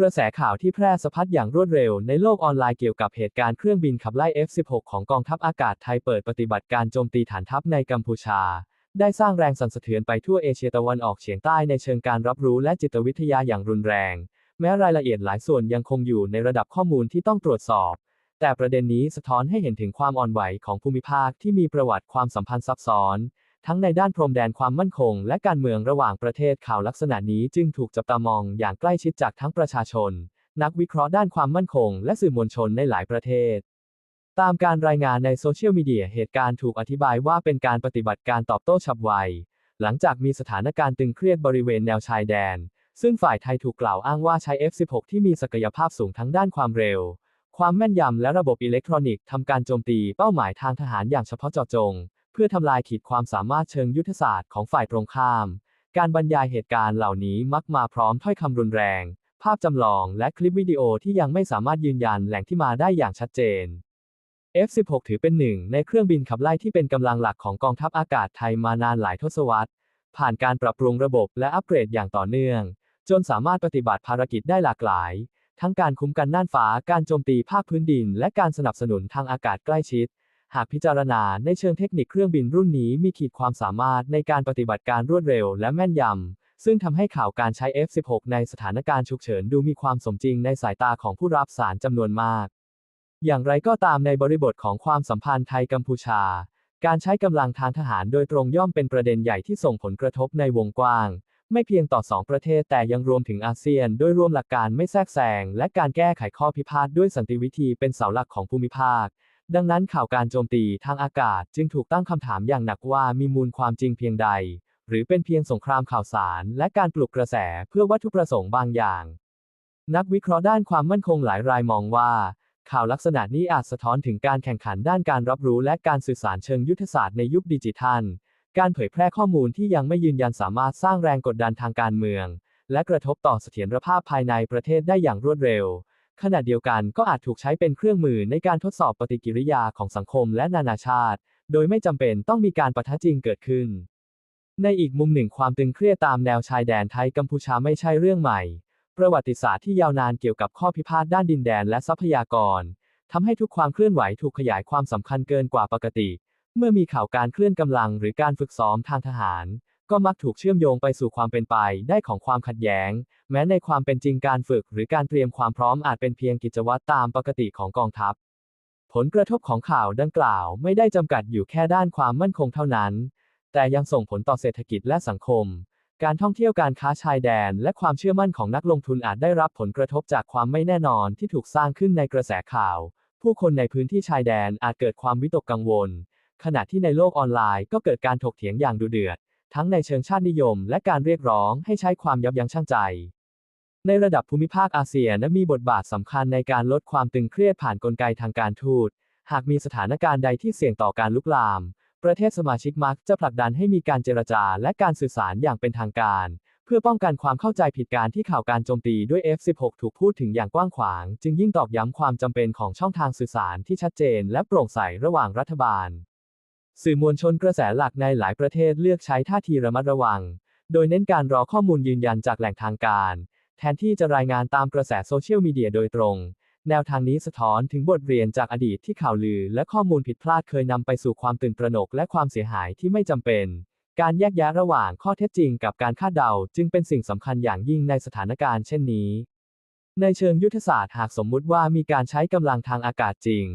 กระแสข่าวที่แพร่สะพัดอย่างรวดเร็วในโลกออนไลน์เกี่ยวกับเหตุการณ์เครื่องบินขับไล่ F-16 ของกองทัพอากาศไทยเปิดปฏิบัติการโจมตีฐานทัพในกัมพูชา ได้สร้างแรงสั่นสะเทือนไปทั่วเอเชียตะวันออกเฉียงใต้ในเชิงการรับรู้และจิตวิทยาอย่างรุนแรง แม้รายละเอียดหลายส่วนยังคงอยู่ในระดับข้อมูลที่ต้องตรวจสอบ แต่ประเด็นนี้สะท้อนให้เห็นถึงความอ่อนไหวของภูมิภาคที่มีประวัติความสัมพันธ์ซับซ้อน ทั้งในด้านพรมแดนความมั่นคง และการเมืองระหว่างประเทศข่าวลักษณะนี้จึงถูกจับตามองอย่างใกล้ชิดจากทั้งประชาชน นักวิเคราะห์ด้านความมั่นคง และสื่อมวลชนในหลายประเทศ ตามการรายงานในโซเชียลมีเดียเหตุการณ์ถูกอธิบายว่าเป็นการปฏิบัติการตอบโต้ฉับไว หลังจากมีสถานการณ์ตึงเครียดบริเวณแนวชายแดน ซึ่งฝ่ายไทยถูกกล่าวอ้างว่าใช้ F-16 ที่มีศักยภาพสูงทั้งด้านความเร็ว ความแม่นยำและระบบอิเล็กทรอนิกส์ทำการโจมตีเป้าหมายทางทหารอย่างเฉพาะเจาะจง เพื่อทำลายขีดความสามารถเชิงยุทธศาสตร์ของฝ่ายตรงข้าม การบรรยายเหตุการณ์เหล่านี้มักมาพร้อมถ้อยคำรุนแรง ภาพจำลองและคลิปวิดีโอที่ยังไม่สามารถยืนยันแหล่งที่มาได้อย่างชัดเจน F-16 ถือเป็นหนึ่งในเครื่องบินขับไล่ที่เป็นกำลังหลักของกองทัพอากาศไทยมานานหลายทศวรรษ ผ่านการปรับปรุงระบบและอัปเกรดอย่างต่อเนื่อง จนสามารถปฏิบัติภารกิจได้หลากหลาย ทั้งการคุ้มกันน่านฟ้า การโจมตีภาคพื้นดิน และการสนับสนุนทางอากาศใกล้ชิด หากพิจารณาในเชิงเทคนิคเครื่องบินรุ่นนี้มีขีดความสามารถในการปฏิบัติการรวดเร็วและแม่นยำ ซึ่งทำให้ข่าวการใช้ F-16 ในสถานการณ์ฉุกเฉินดูมีความสมจริงในสายตาของผู้รับสารจำนวนมาก อย่างไรก็ตามในบริบทของความสัมพันธ์ไทยกัมพูชา การใช้กำลังทางทหารโดยตรงย่อมเป็นประเด็นใหญ่ที่ส่งผลกระทบในวงกว้าง ไม่เพียงต่อสองประเทศแต่ยังรวมถึงอาเซียน โดยรวมหลักการไม่แทรกแซงและการแก้ไขข้อพิพาทด้วยสันติวิธีเป็นเสาหลักของภูมิภาค ดังนั้นข่าวการโจมตีทางอากาศจึงถูกตั้งคำถามอย่างหนักว่ามีมูลความจริงเพียงใด หรือเป็นเพียงสงครามข่าวสาร และการปลุกกระแสเพื่อวัตถุประสงค์บางอย่าง นักวิเคราะห์ด้านความมั่นคงหลายรายมองว่า ข่าวลักษณะนี้อาจสะท้อนถึงการแข่งขันด้านการรับรู้และการสื่อสารเชิงยุทธศาสตร์ในยุคดิจิทัล การเผยแพร่ข้อมูลที่ยังไม่ยืนยันสามารถสร้างแรงกดดันทางการเมือง และกระทบต่อเสถียรภาพภายในประเทศได้อย่างรวดเร็ว ขณะเดียวกันก็อาจถูกใช้เป็นเครื่องมือในการทดสอบปฏิกิริยาของสังคมและนานาชาติ โดยไม่จำเป็นต้องมีการปะทะจริงเกิดขึ้น ในอีกมุมหนึ่งความตึงเครียดตามแนวชายแดนไทยกัมพูชาไม่ใช่เรื่องใหม่ ประวัติศาสตร์ที่ยาวนานเกี่ยวกับข้อพิพาทด้านดินแดนและทรัพยากรทำให้ทุกความเคลื่อนไหวถูกขยายความสำคัญเกินกว่าปกติ เมื่อมีข่าวการเคลื่อนกำลังหรือการฝึกซ้อมทางทหาร ก็มักถูกเชื่อมโยงไปสู่ความเป็นไปได้ของความขัดแย้ง แม้ในความเป็นจริงการฝึกหรือการเตรียมความพร้อมอาจเป็นเพียงกิจวัตรตามปกติของกองทัพ ผลกระทบของข่าวดังกล่าวไม่ได้จำกัดอยู่แค่ด้านความมั่นคงเท่านั้น แต่ยังส่งผลต่อเศรษฐกิจและสังคม การท่องเที่ยวการค้าชายแดน และความเชื่อมั่นของนักลงทุนอาจได้รับผลกระทบจากความไม่แน่นอนที่ถูกสร้างขึ้นในกระแสข่าว ผู้คนในพื้นที่ชายแดนอาจเกิดความวิตกกังวล ขณะที่ในโลกออนไลน์ก็เกิดการถกเถียงอย่างดุเดือด ทั้งในเชิงชาตินิยม และการเรียกร้องให้ใช้ความยับยั้งชั่งใจ ในระดับภูมิภาคอาเซียนมีบทบาทสำคัญในการลดความตึงเครียดผ่านนกลไกทางการทูต หากมีสถานการณ์ใดที่เสี่ยงต่อการลุกลาม ประเทศสมาชิกมักจะผลักดันให้มีการเจรจาและการสื่อสารอย่างเป็นทางการ เพื่อป้องกันความเข้าใจผิดการที่ข่าวการโจมตีด้วย F-16 ถูกพูดถึงอย่างกว้างขวาง จึงยิ่งตอกย้ำความจำเป็นของช่องทางสื่อสารที่ชัดเจน และโปร่งใสระหว่างรัฐบาล สื่อมวลชนกระแสหลักในหลายประเทศเลือกใช้ท่าทีระมัดระวัง โดยเน้นการรอข้อมูลยืนยันจากแหล่งทางการ แทนที่จะรายงานตามกระแสโซเชียลมีเดียโดยตรง แนวทางนี้สะท้อนถึงบทเรียนจากอดีตที่ข่าวลือ และข้อมูลผิดพลาดเคยนำไปสู่ความตื่นตระหนกและความเสียหายที่ไม่จำเป็น การแยกแยะระหว่างข้อเท็จจริงกับการคาดเดาจึงเป็นสิ่งสำคัญอย่างยิ่งในสถานการณ์เช่นนี้ ในเชิงยุทธศาสตร์หากสมมุติว่ามีการใช้กำลังทางอากาศจริง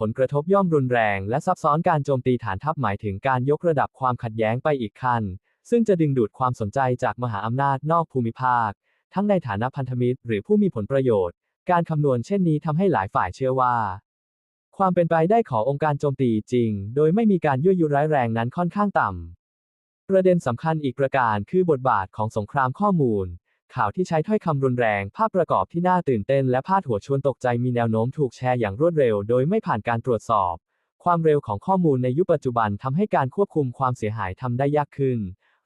ผลกระทบย่อมรุนแรง และซับซ้อนการโจมตีฐานทัพหมายถึงการยกระดับความขัดแย้งไปอีกขั้น ซึ่งจะดึงดูดความสนใจจากมหาอำนาจนอกภูมิภาค ทั้งในฐานะพันธมิตร หรือผู้มีผลประโยชน์ การคำนวณเช่นนี้ทำให้หลายฝ่ายเชื่อว่า ความเป็นไปได้ขององค์การโจมตีจริง โดยไม่มีการยั่วยุร้ายแรงนั้นค่อนข้างต่ำประเด็นสำคัญอีกประการคือบทบาทของสงครามข้อมูล ข่าวที่ใช้ถ้อยคำรุนแรง ภาพประกอบที่น่าตื่นเต้น และพาดหัวชวนตกใจมีแนวโน้มถูกแชร์อย่างรวดเร็ว โดยไม่ผ่านการตรวจสอบ ความเร็วของข้อมูลในยุคปัจจุบันทำให้การควบคุมความเสียหายทำได้ยากขึ้น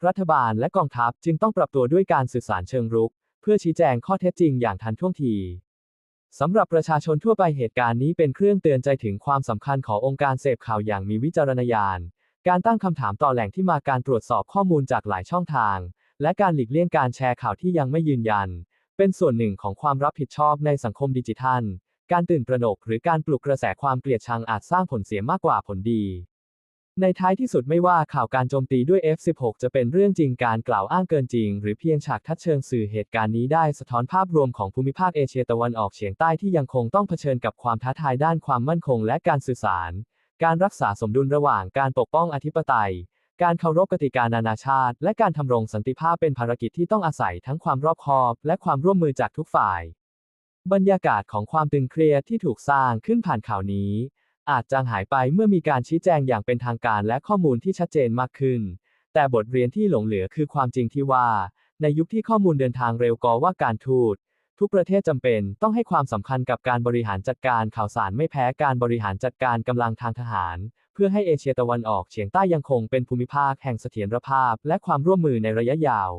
รัฐบาลและกองทัพจึงต้องปรับตัวด้วยการสื่อสารเชิงรุก เพื่อชี้แจงข้อเท็จจริงอย่างทันท่วงทีสำหรับประชาชนทั่วไปเหตุการณ์นี้เป็นเครื่องเตือนใจถึงความสำคัญขององค์การเสพข่าวอย่างมีวิจารณญาณ การตั้งคำถามต่อแหล่งที่มาการตรวจสอบข้อมูลจากหลายช่องทาง และการหลีกเลี่ยงการแชร์ข่าวที่ยังไม่ยืนยัน เป็นส่วนหนึ่งของความรับผิดชอบในสังคมดิจิทัล การตื่นตระหนกหรือการปลุกกระแสความเกลียดชังอาจสร้างผลเสียมากกว่าผลดี ในท้ายที่สุดไม่ว่าข่าวการโจมตีด้วย F16 จะเป็นเรื่องจริงการกล่าวอ้างเกินจริง หรือเพียงฉากทัดเชิงสื่อเหตุการณ์นี้ได้สะท้อนภาพรวมของภูมิภาคเอเชียตะวันออกเฉียงใต้ที่ยังคงต้องเผชิญกับความท้าทายด้านความมั่นคงและการสื่อสาร การรักษาสมดุลระหว่างการปกป้องอธิปไตย การเคารพกติกานานาชาติ และการทำรงสันติภาพเป็นภารกิจที่ต้องอาศัยทั้งความรอบคอบ และความร่วมมือจากทุกฝ่าย บรรยากาศของความตึงเครียดที่ถูกสร้างขึ้นผ่านข่าวนี้ อาจจางหายไปเมื่อมีการชี้แจงอย่างเป็นทางการและข้อมูลที่ชัดเจนมากขึ้น แต่บทเรียนที่หลงเหลือคือความจริงที่ว่า ในยุคที่ข้อมูลเดินทางเร็วกว่าการทูตทุกประเทศจำเป็นต้องให้ความสำคัญกับการบริหารจัดการข่าวสารไม่แพ้การบริหารจัดการกำลังทางทหาร เพื่อให้เอเชียตะวันออกเฉียงใต้ยังคงเป็นภูมิภาคแห่งเสถียรภาพและความร่วมมือในระยะยาว